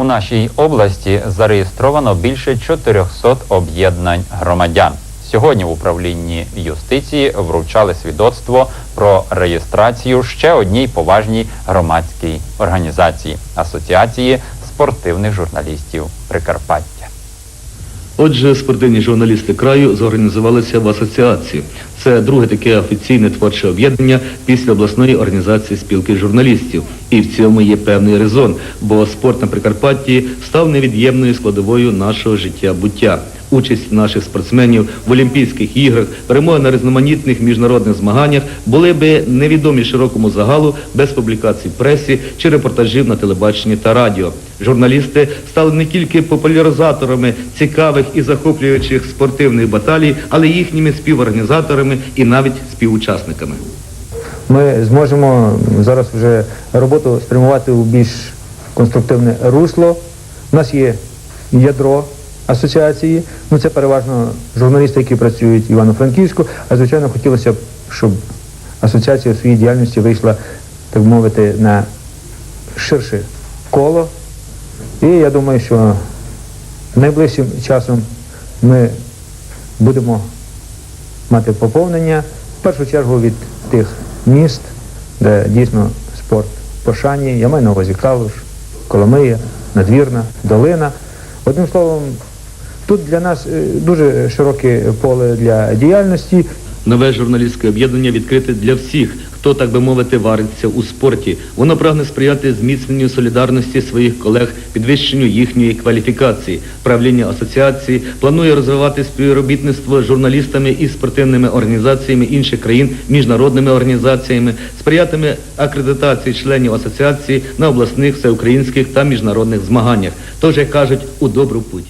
У нашій області зареєстровано більше 400 об'єднань громадян. Сьогодні в управлінні юстиції вручали свідоцтво про реєстрацію ще одній поважній громадській організації Асоціації спортивних журналістів Прикарпаття. Отже, спортивні журналісти краю зорганізувалися в асоціацію. Це друге таке офіційне творче об'єднання після обласної організації спілки журналістів. І в цьому є певний резон, бо спорт на Прикарпатті став невід'ємною складовою нашого життя-буття. Участь наших спортсменів в Олімпійських іграх, перемоги на різноманітних міжнародних змаганнях були би невідомі широкому загалу без публікацій в пресі чи репортажів на телебаченні та радіо. Журналісти стали не тільки популяризаторами цікавих і захоплюючих спортивних баталій, але й їхніми співорганізаторами і навіть співучасниками. ми зможемо зараз вже роботу спрямувати у більш конструктивне русло. У нас є ядро асоціації, ну це переважно журналісти, які працюють в Івано-Франківську, а звичайно хотілося б, щоб асоціація в своїй діяльності вийшла, так мовити, на ширше коло. І я думаю, що найближчим часом ми будемо мати поповнення, в першу чергу від тих міст, де дійсно спорт пошані. Я маю на увазі Калуш, Коломия, Надвірна, Долина. Одним словом, тут для нас е, дуже широке поле для діяльності. Нове журналістське об'єднання відкрите для всіх, хто, так би мовити, вариться у спорті. Воно прагне сприяти зміцненню солідарності своїх колег, підвищенню їхньої кваліфікації. Правління асоціації планує розвивати співробітництво з журналістами і спортивними організаціями інших країн, міжнародними організаціями, сприятиме акредитації членів асоціації на обласних, всеукраїнських та міжнародних змаганнях. Тож, як кажуть, у добру путь.